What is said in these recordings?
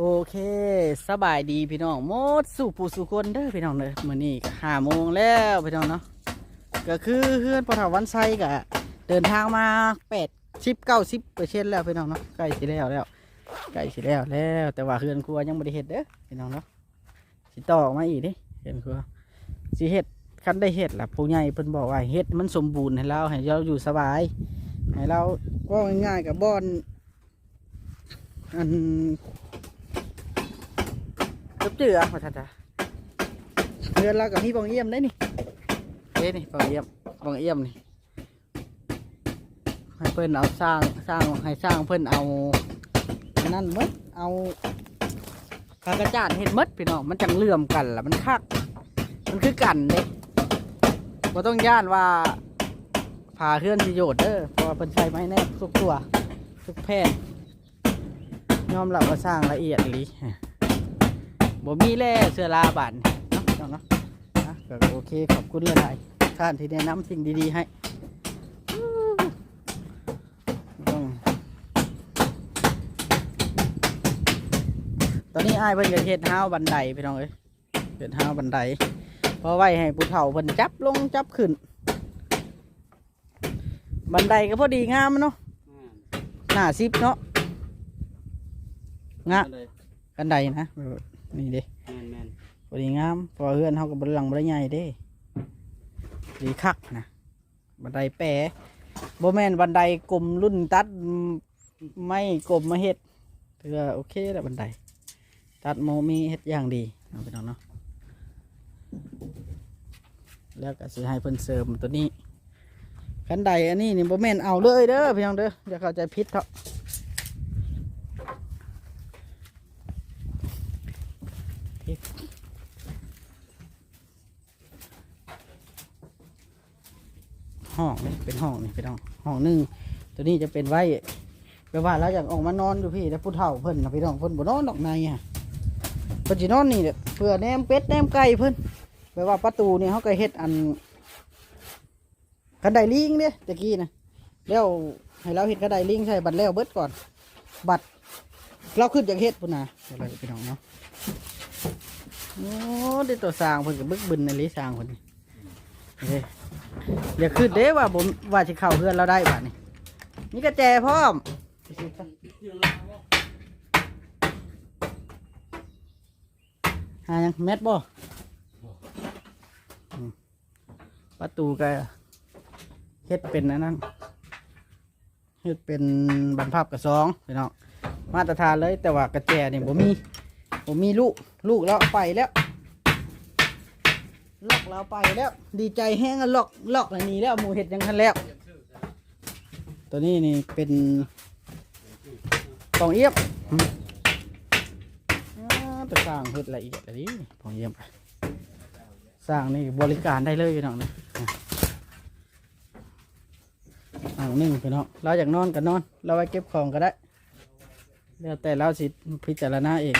โอเคสบายดีพี่น้องหมดสู่ผู้สู่คนเด้อพี่น้องเด้อมื้อนี้ห้าโมงแล้วพี่น้องเนาะก็คือเฮือนปะเถาวันไซก็เดินทางมาแปดสิบเก้าสิบเปอร์เซ็นต์แล้วพี่น้องเนาะใกล้สิแล้วแล้วใกล้สิแล้วแล้วแต่ว่าเฮือนครัวยังไม่ได้เฮ็ดเด้อพี่น้องเนาะสิต่อมาอีกเดิเฮือนครัวสิเฮ็ดคันได้เฮ็ดล่ะผู้ใหญ่เพิ่นบอกว่าเฮ็ดมันสมบูรณ์ให้เราให้เราอยู่สบายให้เราก็ง่ายๆกับบ่อนอัน บเจือมาทันทาเรือนเรากับพี่บองเยี่ยมได้นี่เด้นี่บองเยี่ยมบองเยี่ยมนี่ให้เพิ่นเอาสร้างสร้างให้สร้างเพิ่นเอาอันนั่นหมดเอากากระจาดเห็ดหมดพี่น้องมันจังเลื่อมกันล่ะมันคัก มันคือกันเด้บ่ต้องย่านว่าผ่าเคลื่อนสิโยดเด้อเพราะว่าเพิ่นใช้ไม้แนบทุกตัวทุกแพร่ยอมรับว่าสร้างละเอียดอีหลี บ่มีแล่เสื้อลาบานเนาะเนาะเนาะอะก็โอเคขอบคุณหลายๆท่านที่แนะนำสิ่งดีๆให้ต้องตอนนี้อ้ายเพิ่นจะเฮ็ดห้าวบันไดพี่น้องเอ้ยเฮ็ดห้าวบันไดเพราะไว้ให้ผู้เฒ่าเพิ่นจับลงจับขึ้น บันไดก็พอดีงามเนาะหน้าซิปเนาะงะกันไดนะ นี่เด้แม่นแม่นพอดีงามเพอเฮือนเขากับบหลังบรใหญ่เด้ดีคักนะบันไดแปรโบแมนบันไดกลมรุ่นตัดไม่กลมมาเฮ็ดถือว่าโอเคแล้วบันได ตัดโมมีเฮ็ดอย่างดีเอาไปน้องเนาะแล้วก็สิให้เพิ่นเสริมตัวนี้คันใดอันนี้นี่โบแมนเอาเลยเด้อพี่น้องเด้ออย่าเข้าใจผิดเถอะ ห้องนี่เป็นห้องนี่เป็นห้องห้องหนึ่งตัวนี้จะเป็นไว้แปลว่าเราอยากออกมานอนอยู่พี่แล้วผู้เฒ่าเพิ่นนะพี่น้องเพิ่นบ่นอนดอกในอะเพิ่นสินอนนี่เนี่ยเพื่อแนมเป็ดแนมไก่เพิ่นแปลว่าประตูนี่เขาก็เฮ็ดอันกันไดลิงเนี่ยตะกี้นะแล้วให้เราเฮ็ดกันไดลิงใช่บัตรแล้วเบิดก่อน บัตรเราขึ้นจากเฮ็ดพุ่นนะอะไรพี่น้องเนาะโอ้ได้ตัวสร้างเพิ่นก็บึกบึนในลิสร้างเพิ่นนี่เด้ อย่าขึ้นเด้ว่าผมว่าสิเข้าเพื่อนเราได้บัดนี้นี่กระแจพร้อมหายังเม็ดบ่ประตูก็เฮ็ดเป็นอันนั้นเฮ็ดเป็นบรรพับกับสองพี่น้องมาตรฐานเลยแต่ว่ากระแจนี่ผมมีผมมีลูกลูกแล้วไปแล้ว ล็อกแล้วไปแล้ว ดีใจแห้งอะลอกลอกแล้วหนี่แล้วหมูเห็ดยังทันแล้ว ตัวนี้นี่เป็นกองเอียบอ่าแต่สร้างเฮ็ดละเอียดอันนี้ผมเยี่ยมไปสร้างนี่บริการได้เลยพี่น้องนะอ่างหนึ่งพี่น้องเราอยากนอนก็นอน เราไว้เก็บของก็ได้แล้วแต่เราสิพิจารณาเอง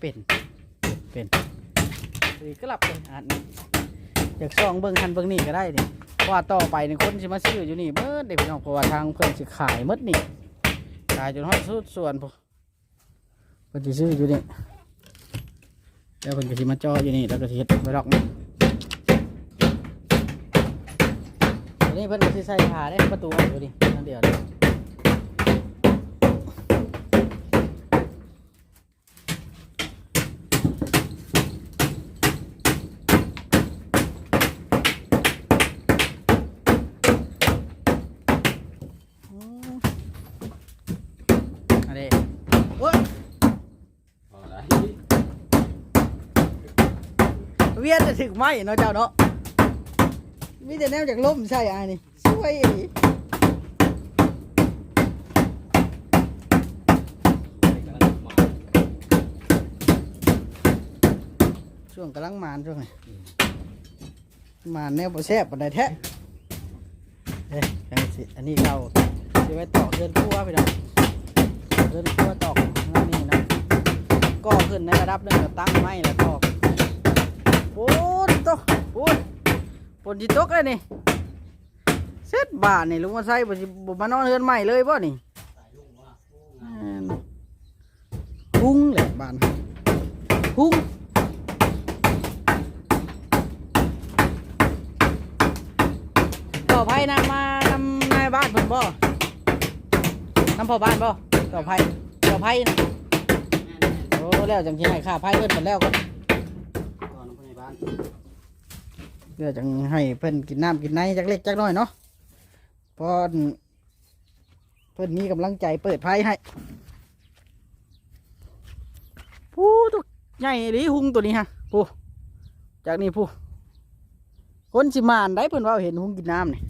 เป็น เป็น ดีก็หลับเลยอันนี้อยากซองเบิ้งทันเบิ้งนี่ก็ได้นี่เพราะว่าต่อไปในคนสิมาซื้ออยู่นี่เมื่อเด็กพี่น้องเพราะว่าทางเพื่อนสิขายหมดนี่ขายจนฮอดสุดส่วนพอเพิ่นสิซื้ออยู่นี่แล้วเพิ่นก็สิมาจ่ออยู่นี่แล้วก็สิเฮ็ดไว้ดอกนี่นนี้เพิ่นก็สิใส่ผ้าได้ประตูอยู่นี่นั่นเดียวเลยอืมอันนี้โอ้ย เอาได้ เวียนจะ ถึงไหมเนาะเจ้าเนาะมีแต่แนวจากล่มใช่อันนี้สวยช่วงกำลังมานช่วงนี้มานแนวบ่แซ่บปานใดแท้เอ้ยังสิอันนี้เราจะไว้ตอกเดินครัวไปดอกเดินครัวตอกนั่นนี่นะก็ขึ้นในระดับหนึงก็ตั้งไม้แล้วตอก โอ้ยตกโอ้ยฝนจิตกเลยนี่เสร็จบานนี่ลุงมาใส่บ่สิบ่มานอนเฮือนใหม่เลยบ่นี่แม่นพุ่งต่อไพ่นำมานำนายบ้านเพิ่นบ่นำพ่อบ้านบ่ต่อไพ่ต่อไพ่นะโอ้แล้วจังสิให้ค่าไพ่เพิ่นเพิ่นแล้วก็ อนน้องพยาบาลเดี๋ยวจังให้เพิ่นกินน้ำกินในจักเล็กจักน้อยเนาะเพอเพิ่นมีกำลังใจเปิดไพ่ให้ผู้ตัวใหญ่ดีหุงตัวนี้ฮะผู้จากนี้ผู้คนสิมานได้เพิ่นว่าเห็นหุงกินน้ำนี่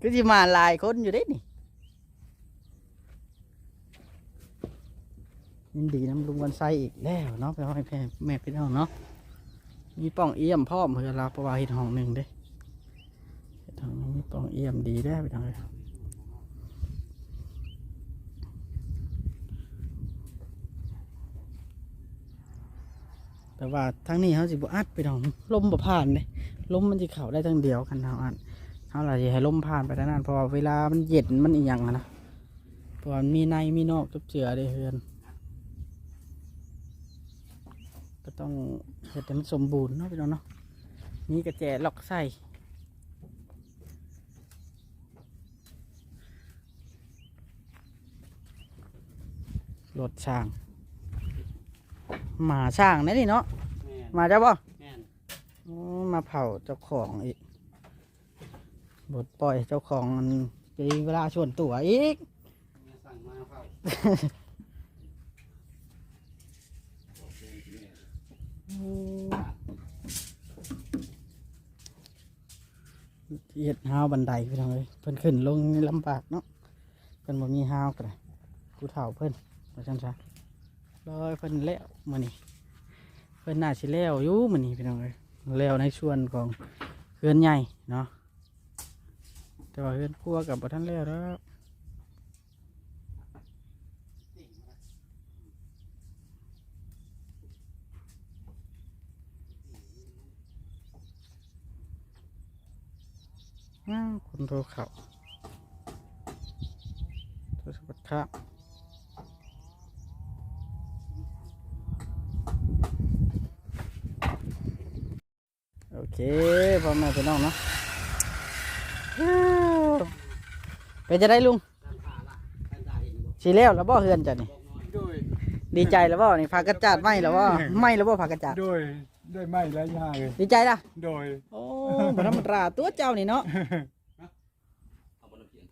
คือสิมานลายคนอยู่เด้นี่ ยินดีน้ำลุงวันไซอีกแล้วเนาะไปห้แม่แม่พี่น้องเนาะมีป่องเอี่ยมพร้อมเพื่อเราประวาเห็ดห้องหนึ่งเด้เห็ดห้องนึ่งมีป่องเอี่ยมดีได้ไปทางเลยแต่ว่าทางนี้เขาสิบอัดไปทางลมบ่ผ่านเลยลมมันจะเข่าได้ทางเดียวกันเท่าอันเขาเรจะให้ลมผ่านไปทางนั้นเพราะเวลามันเย็นมันอีหยังนะเพราะว่ามันมีในมีนอกจุบเจือเด้เฮือน ก็ ต้องเห็ดให้มันสมบูรณ์เนาะพี่น้องเนาะมีกระแจล็อกใส่รถช่าง หมาช่างนั่นนี่เนาะแม่นมาจ้าบ่แม่นอ๋อมาเผาเจ้าของอีกบดปล่อยเจ้าของมันเป็นเวลาชวนตัวอีก แม่สั่งมาเฝ้า เฮ็ดห้าวบันไดพี่น้องเอ้ยเพิ่นขึ้นลงนี่ลำบากเนาะเพิ่นบ่มีห้าวก็ได้กูเฒ่าเพิ่นว่าซั่นซะรอยเพิ่นแล้วมื้อนี้เพิ่นน่าสิแล้วอยู่มื้อนี้พี่น้องเอ้ยแล้วในส่วนของเฮือนใหญ่เนาะแต่ว่าเฮือนครัวกับบ่ทันแล้วแล้ว อ้าวคนโทรเข้าโทรศัพท์ครับโอเคพ่อแม่พี่น้องเนาะอ้าวเป็นจะได้ลุงด้านขาล่ะด้านตาเห็นบ่สีแล้วแล้วบ่เฮือนจ้ะนี่บอกน้อยโดย ดีใจแล้วบ่นี่พากระจาดไหมแล้วบ่ไหมแล้วบ่พากระจาด โดย โดยไม่และยาเลย ดีใจล่ะ โดย โอ้บ่ธรรมดาตัวเจ้านี่เนาะเอาบนน้ำเขียน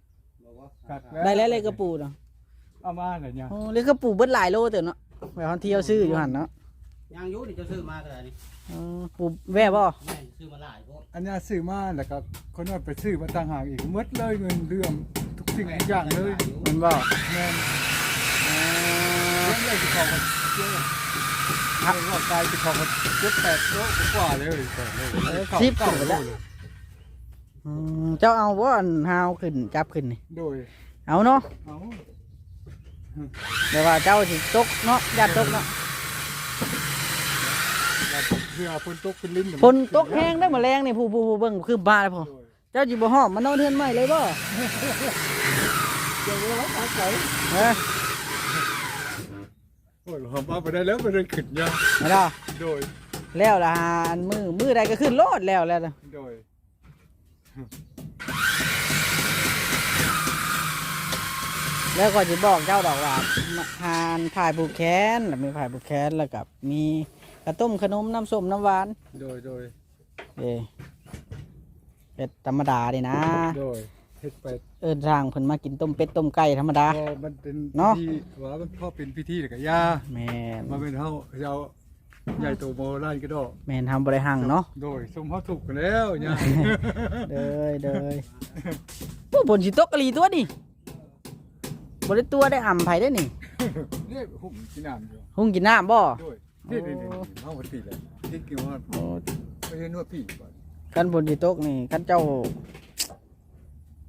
บอกว่ากัดได้แล้วเลยกระปูเนาะเอามาหน่อยเนี่ยโอ้เลยกระปูเบิดหลายโลเตอเนาะไปฮอนเที่ยวซื้ออยู่หั่นเนาะยางอยุนี่เจะซื้อมาก็ได้นี่เออปูแว่บ่แม่นซื้อมาหลายโพดอันนี้ซื้อมาแล้วก็คนนั้นไปซื้อมาต่างหากอีกหมดเลยเงินเรื่องทุกสิ่งทุกอย่างเลยมันบ่ เงินเออเรื่องเลยที่ของมันเยอะทางร่างกายที่ของมันเจ็ดแปดโลกว่าเลยแปดโลเออสิบขึ้นไปแล้วอืมเจ้าเอาบ่อันฮาวขึ้นจับขึ้นนี่โดยเอาเนาะเอาแต่ว่าเจ้าสิตกเนาะญาติตกเนาะแล้วเพื่อฝนตกเป็นลิ้นฝนตกแห้งได้อแมลงนี่ผู้ผู้ผู้เบิ่งคือบ้าเลยพ่อโดยเจ้าสิบ่ฮอมมันนอนเทือนใหม่เลยบ่เดี๋ยวเราตัดใจเออโอ้ยหอมเอาไปได้แล้วมันเลยขึ้นยาไม่ได้โดย แล้วละหาอันมือมือใดก็ขึ้นโลดแล้วแล้วล่ะโดยแล้วก็จะบอกเจ้าดอกว่าทานผ่ายผูกแขนแล้วมีผ่ายผูกแขนแล้วกับมีกระต้มขนมน้ำส้มน้ำหวาน โดยโดยเอ้เป็ดธรรมดาดินะ โดย เฮ็ดไปเอิ้นสร้างเพิ่นมากินต้มเป็ดต้มไก่ธรรมดา พอมันเป็นเนาะ พิธีว่ามันพ่อเป็นพิธีแล้วก็ยาแม่นมาเป็นเฮาเจ้าใหญ่โตโมราชก็ดอกแม่นทำบริหังเนาะโดยสมเฮาถูกกันแล้วเนี่ยเด้ยเด้ยผู้บนสิตกกะลีตัวนี่บริตัวได้อ่ำไผได้นี่นี่หุ่มกินน้ำอยู่หุงกินน้ำบ่โดยนี่นี่นี่เฮาบ่ติดเลยที่กินว่าโอ้ไม่ใช่นวดพี่บ่กันบนสิตกนี่กันเจ้า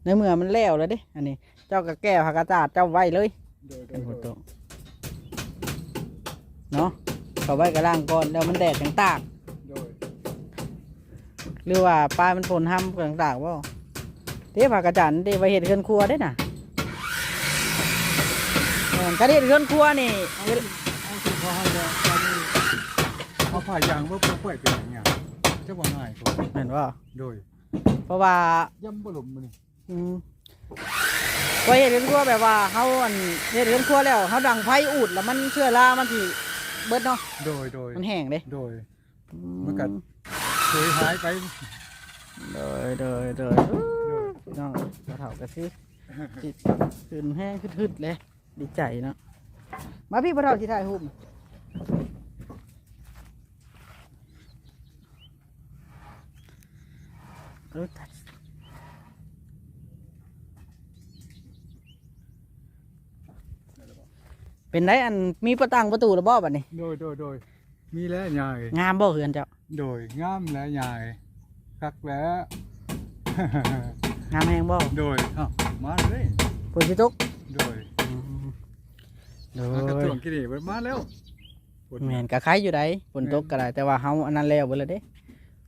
ในเมื่อมันแล้วแล้วเด้ อันนี้ เจ้าก็แก้ผักกาดาดเจ้าไว้เลยโดยโดเป็นยหัวโตะเนาะเขาไว้กระล่างก่อนแล้วมันแดดจังตาก โดยหรือว่าปลายมันผลห้ำจังตากว่าเด้ผักกาดาดเด้ไว้เห็ดเรือนครัวได้น่ะเออกระเด็ดเรือนครัวนี่เวลเอาสิพอเขาให้แล้วตอนนี้เขาผ่ายางว่าเพื่อป่วยเป็นอย่างเงี้ยจะว่าง่ายกว่าเห็นว่าโดยเพราะว่าย่ำบลุมมันนี่ อืมว่าเฮ็ดเรือนครัวแบบว่าเฮาอันเฮ็ดเรือนครัวแล้วเฮาดังไฟอูดแล้วมันเชื้อรามันสิเบิดเนาะโดยโดยมันแห้งเด้โดยอืมันก็ เคยหายไป โดยโดยโดยโดยพี่น้องบ่เฒ่าก็สิจิตขึ้นแห้งขึ้นๆเลยดีใจเนาะมาพี่บ่เฒ่าสิถ่ายรูปเออตัด เป็นไดอันมีประตังประตูระบอบัดนี้ โดยโดยโดยมีแล้วยายงามบ่เฮือนเจ้า โดยงามแล้วยายคักแล้ว งามแฮงบ่โดยอ้าวมาเลยฝนสิตกโดยโดมากระยตวงกินนี่มาแล้วฝนแม่นก็คล้ายอยู่ไดฝนตกก็ได้แต่ว่าเฮาอันนั้นแล้วเบิดแล้วเด้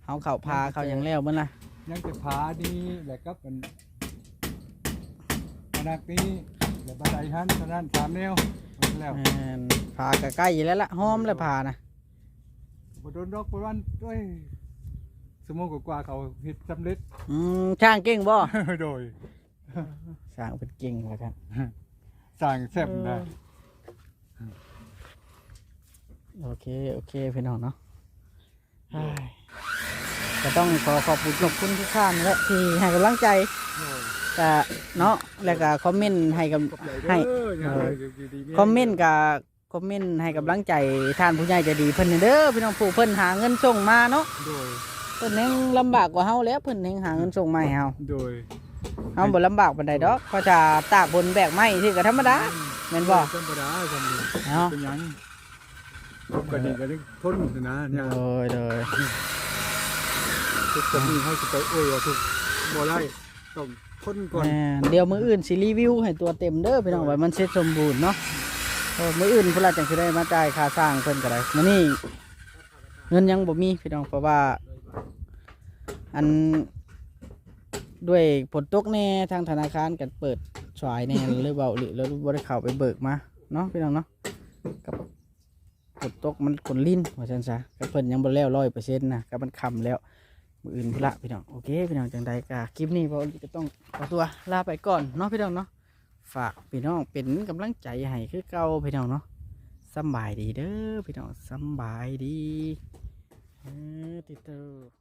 เฮาเข้าพาเขายังแล้วเบิดล่ะยังจะพานี่แหละครับมันขนาดนี้แล้วบันไดหันเท่านั้นสามแนวหมดแล้วแม่นพาก็ใกล้อยู่แล้วล่ะหอมแล้วพานะบโดนดอกบวันด้วยสมองกว่าๆเขาเห็ดสำเร็จ อืมช่างเก่งบ่โดยสร้างเป็นเก่งว่ากันสั่งแซ่บได้โอเคโอเคพี่น้องเนาะเฮ้ยก็ต้องขอขอบคุณขอบคุณทุกท่านและที่ให้กำลังใจ โดย ก็เนาะแล้วก็คอมเมนต์ให้กับขอบใจให้เด้ออย่าเออดีๆคอมเมนต์กับคอมเมนต์ให้กำลังใจท่านผู้ใหญ่ใจะดีเพิ่นเด้อพี่น้องผู้เพิ่นหาเงินส่งมาเนาะโดยเพิ่นยังลำบากกว่าเฮาแล้วเพิ่นยังหาเงินส่งมาให้เฮาโดยเฮาบ่ลำบากปานใดดอกก็จะตากบนแบกไม้ที่ก็ธรรมดาแม่นบ่ธรรมดาธรรมดาเนาะเป็นหยังก็ดีก็ได้ทนนะเนี่ยโดยโดยทุกคนนี้เขาจะไปโอ้ยว่าทุกบ่ได้ ต้องทนก่อนแม่เดี๋ยวมื้ออื่นสิรีวิวให้ตัวเต็มเด้อพี่น้องว่ามันเสร็จสมบูรณ์เนาะเออมื้ออื่นพิ่นละจังสิได้มาจ่ายค่าสร้างเพิ่นก็ได้มื้อนี้เงินยังบ่มีพี่น้องเพราะว่า อันด้วยฝนตกแน่ทางธนาคารกันเปิดสายแน่ หรือเปล่าหรือเราบ่ได้เข้าไปเบิกมาเนาะพี่น้องเนาะกับฝนตกมันคนลิ้นว่าซั่นซะกับเพิ่นยังบ่แล้ว100%นต์นะกับมันคำแล้ว มืออื่นพุละพี่น้องโอเคพี่น้องจังใดกะคลิปนี้บ่ก็ต้องขอตัวลาไปก่อนเนาะพี่น้องเนาะฝากพี่น้องเป็นกำลังใจให้คือเก่าพี่น้องเนาะสบายดีเด้อพี่น้องสบายดีเออติดตัว